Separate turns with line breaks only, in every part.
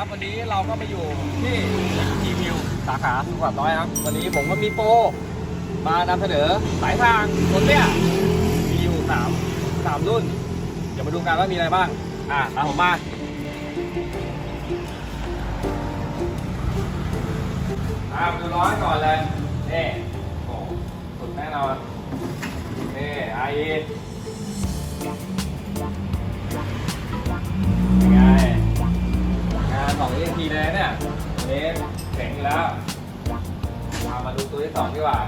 ครับ วันนี้เราก็มาอยู่ที่ทีวิวสาขาสุขภาพน้อยครับ วันนี้ผมก็มีโปรมานำเสนอสายทางรถเนี่ยมีอยู่สามสามรุ่น เดี๋ยวมาดูกันว่ามีอะไรบ้าง อะตามผมมาอะมาดูร้อยก่อนเลยเนี่โอ้สุดแน่นอนนี่ไอ งอยู่แล้วเอามาดูตัวที่สองดีกว่า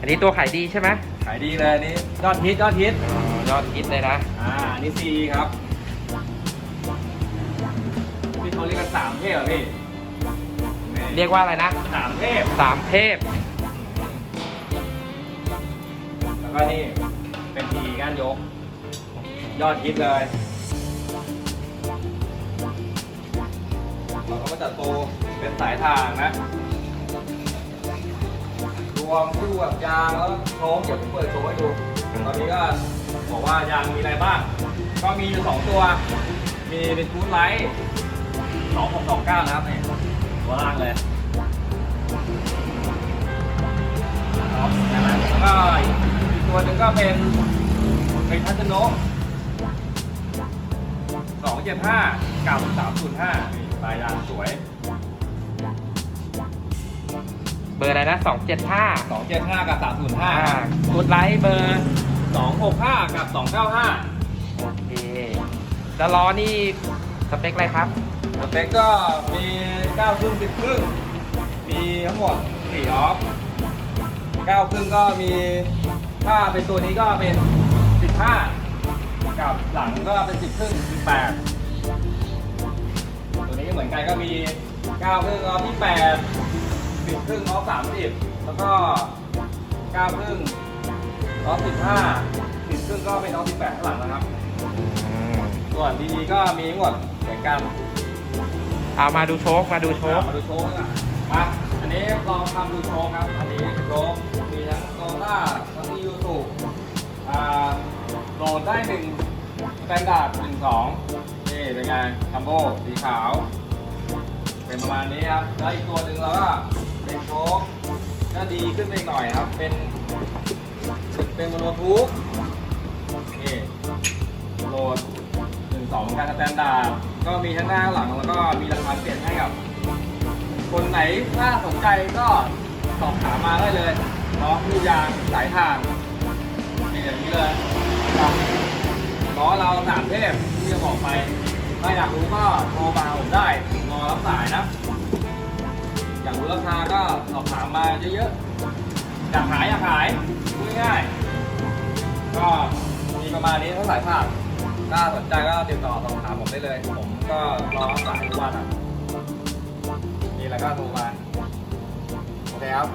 อันนี้ตัวขายดีใช่ไหม
ขายดีเลยอันนี้ยอดฮิตยอดฮิต
ยอดฮิตเลยนะ
อ่าอันนี้ซีครับที่เขาเรียกกันสามเทพเหรอพี่นี่
เรียกว่าอะไรนะ
สามเทพ
สามเทพ
แล้วก็นี่เป็นทีก้านยก ยอดฮิตเลย เราก็จัดโปรเป็นสายทางนะ รวมคู่กับยางแล้วโชว์เดี๋ยวผมเปิดโชว์ให้ดูตอนนี้ก็บอกว่ายางมีอะไรบ้าง ก็มีอยู่สองตัว มีเป็นฟูดไลท์สองหกสองเก้านะครับเนี่ยตัวล่างเลยแล้วก็อีกตัวหนึ่งก็เป็นเป็นทัชโนะสองเจ็ดห้ากับสามศูนย์ห้า ลายยางสวย
เบอร์อะไรนะสองเจ็ดห้า
สองเจ็ดห้ากับสามศูนย์ห้า
กูดไลท์เบอร์
สองหกห้ากับสองเก้าห้า
โอเคแล้วล้อนี่สเปคอะไรครับ
สเปคก็มี9ครึ่ง10ครึ่งมีทั้งหมด4ออฟ9ครึ่งก็มีถ้าเป็นตัวนี้ก็เป็น 15 กับหลังก็เป็น 10ครึ่ง18 ตัวนี้ก็เหมือนกันก็มี9ครึ่งออฟที่8 10ครึ่งออฟ30 แล้วก็9ครึ่งออฟ15 10ครึ่งก็เป็นออฟ18ข้างหลังนะครับ ส่วนดีๆก็มีทั้งหมดเหมือนกัน
เอามาดูโชคมาดูโชค
มาดูโชว์กันมาอันนี้ลองทำดูโชว์ครับ อันนี้โชว์มีทั้งโซล่าทั้งที่ยูทูบอ่าโหลดได้หนึ่งสแตนดาร์ดหนึ่งสอง นี่เป็นไงคัมโบสีขาว เป็นประมาณนี้ครับ แล้วอีกตัวหนึ่งเราก็เป็นโชว์ก็ดีขึ้นไปหน่อยครับ เป็น เป็นโมโนทูบนี่โหลดหนึ่งสองการสแตนดาร์ดก็มีทั้งหน้าหลังแล้วก็มีราคาเปลี่ยนให้กับ คนไหนถ้าสนใจก็สอบถามมาได้เลยเนาะลูกยางสายทางนี่อย่างนี้เลยครับ ล้อเราสามเทพที่จะบอกไปถ้าอยากรู้ก็โทรมาผมได้รอรับสายนะ อยากรู้ราคาก็สอบถามมาเยอะๆอยากขายอยากขายพูดง่ายๆก็มีประมาณนี้ทั้งสายภาคถ้าสนใจก็ติดต่อสอบถามผมได้เลย ผมก็รอรับสายทุกวันอะมีอะไรก็โทรมาโอเคครับ